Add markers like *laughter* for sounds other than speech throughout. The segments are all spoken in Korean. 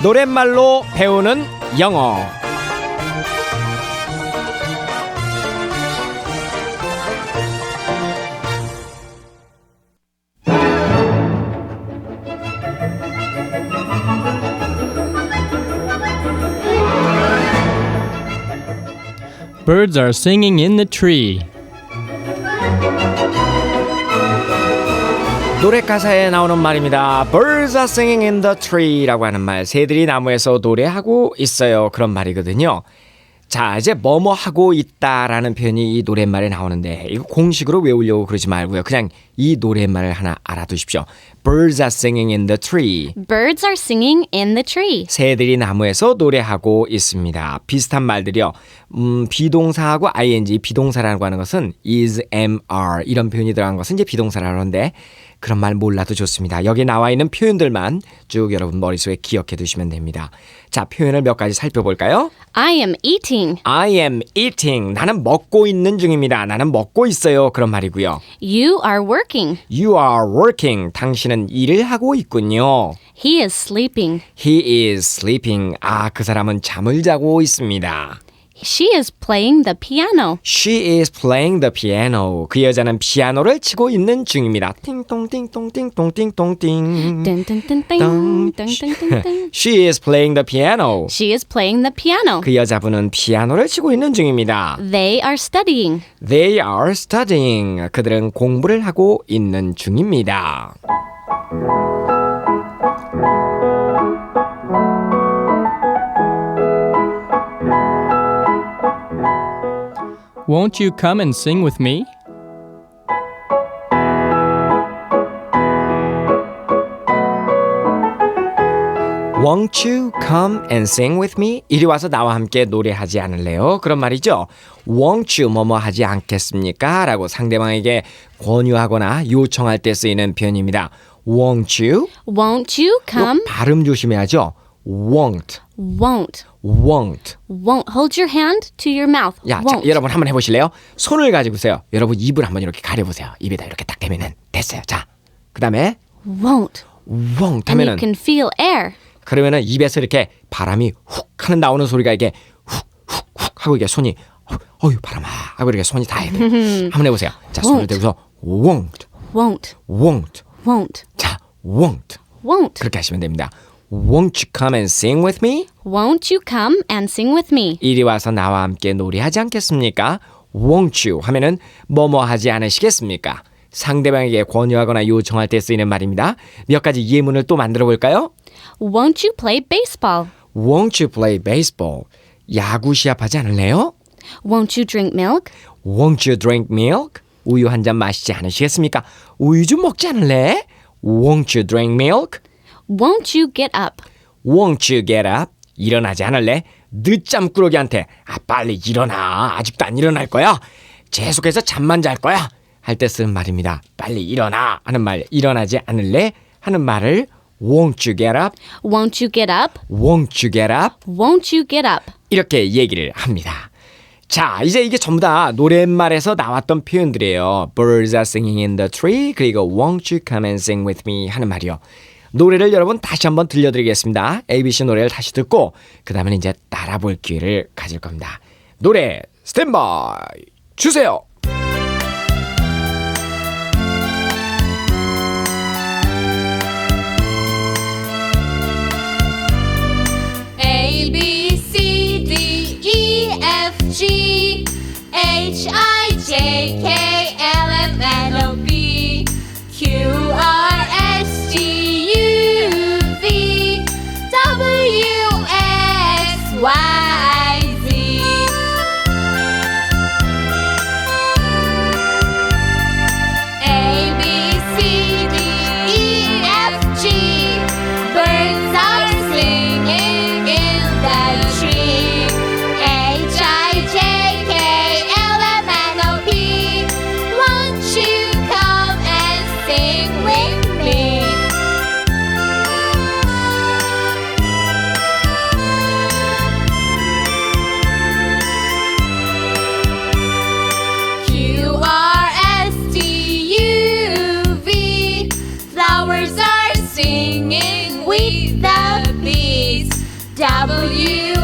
노랫말로 배우는 영어. Birds are singing in the tree. 노래 가사에 나오는 말입니다. Birds are singing in the tree라고 하는 말. 새들이 나무에서 노래하고 있어요. 그런 말이거든요. 자, 이제 뭐뭐 하고 있다라는 표현이 이 노랫말에 나오는데 이거 공식으로 외우려고 그러지 말고요. 그냥 이 노랫말을 하나 알아두십시오. Birds are singing in the tree. Birds are singing in the tree. 새들이 나무에서 노래하고 있습니다. 비슷한 말들이요. 음, 비동사하고 ing, 비동사라고 하는 것은 is, am, are 이런 표현이 들어간 것은 이제 비동사라고 하는데 그런 말 몰라도 좋습니다. 여기 나와 있는 표현들만 쭉 여러분 머릿속에 기억해 두시면 됩니다. 자, 표현을 몇 가지 살펴볼까요? I am eating. I am eating. 나는 먹고 있는 중입니다. 나는 먹고 있어요. 그런 말이고요. You are working. You are working. 당신은 일을 하고 있군요. He is sleeping. He is sleeping. 아, 그 사람은 잠을 자고 있습니다. She is playing the piano. She is playing the piano. 그 여자는 피아노를 치고 있는 중입니다. 띵동 띵동 띵동 띵동 띵. Dun. She is playing the piano. She is playing the piano. 그 여자분은 피아노를 치고 있는 중입니다. They are studying. They are studying. 그들은 공부를 하고 있는 중입니다. Won't you come and sing with me? Won't you come and sing with me? 이리 와서 나와 함께 노래하지 않을래요? 그런 말이죠. Won't you 뭐뭐 하지 않겠습니까? 라고 상대방에게 권유하거나 요청할 때 쓰이는 표현입니다. Won't you? Won't you come? 발음 조심해야죠. Won't, Won't. Won't. Won't. Hold your hand to your mouth. 야, 자. 여러분 한번 해보실래요? 손을 가지고서요. 여러분 입을 한번 이렇게 가려보세요. 입에다 이렇게 딱 대면은 됐어요. 자, 그 다음에 Won't. won't And 하면은 you can feel air. 그러면은 입에서 이렇게 바람이 훅 하는 나오는 소리가 이게 훅훅훅 하고 이게 손이 어, 어휴 바람아 하고 이렇게 손이 닿아야 돼요. *laughs* 한번 해보세요. 자 손을. 대고서 won't, Won't. won't, Won't. 자 won't Won't. 그렇게 하시면 됩니다. Won't you come and sing with me? Won't you come and sing with me? 이리 와서 나와 함께 노래하지 않겠습니까? Won't you 하면은 뭐뭐 하지 않으시겠습니까? 상대방에게 권유하거나 요청할 때 쓰이는 말입니다. 몇 가지 예문을 또 만들어 볼까요? Won't you play baseball? Won't you play baseball? 야구 시합하지 않을래요? Won't you drink milk? Won't you drink milk? 우유 한 잔 마시지 않으시겠습니까? 우유 좀 먹지 않을래? Won't you drink milk? Won't you get up? Won't you get up? 일어나지 않을래? 늦잠 꾸러기한테 아 빨리 일어나 아직도 안 일어날 거야 계속해서 잠만 잘 거야 할 때 쓰는 말입니다 빨리 일어나 하는 말 일어나지 않을래 하는 말을 Won't you get up? Won't you get up? Won't you get up? Won't you get up? 이렇게 얘기를 합니다. 자, 이제 이게 전부 다 노랫말에서 나왔던 표현들이에요. Birds are singing in the tree. 그리고 Won't you come and sing with me 하는 말이요. 노래를 여러분 다시 한번 들려드리겠습니다. ABC 노래를 다시 듣고 그 다음에 이제 따라 볼 기회를 가질 겁니다. 노래 스탠바이 주세요. A E H I W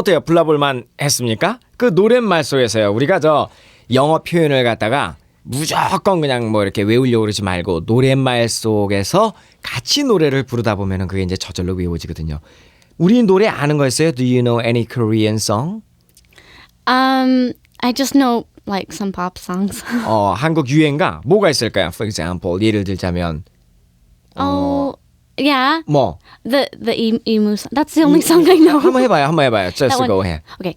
어때요? 불러볼만 했습니까? 그 노랫말 속에서요. 우리가 저 영어 표현을 갖다가 무조건 그냥 뭐 이렇게 외우려고 그러지 말고 노랫말 속에서 같이 노래를 부르다 보면은 그게 이제 저절로 외워지거든요. 우리 노래 아는 거 있어요? Do you know any Korean song? Um, I just know like some pop songs. 어, 한국 유행가 뭐가 있을까요? For example, 예를 들자면 oh, yeah. 뭐 The the e- emu. Song. That's the only song I know. 한번 해봐요. 한번 해봐요. Just That one. go ahead. Okay.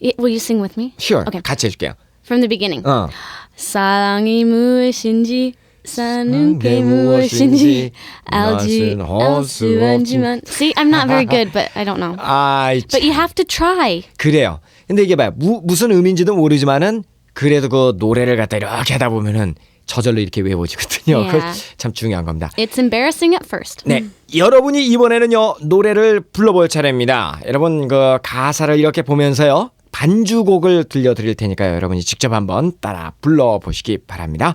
Y- Will you sing with me? Sure. Okay. 같이 해줄게요. From the beginning. 어. 사랑이 무엇인지 사는 게 무엇인지 알지 것은 알수 없지만 See, I'm not very good, but I don't know. 아이 But you have to try. 그래요. 근데 이게 봐요. 무, 무슨 의미인지도 모르지만은 그래도 그 노래를 갖다 이렇게 하다 보면은 저절로 이렇게 외워지거든요. Yeah. 그거 참 중요한 겁니다. It's embarrassing at first. 네. 여러분이 이번에는요, 노래를 불러볼 차례입니다. 여러분, 그 가사를 이렇게 보면서요, 반주곡을 들려드릴 테니까요. 여러분이 직접 한번 따라 불러보시기 바랍니다.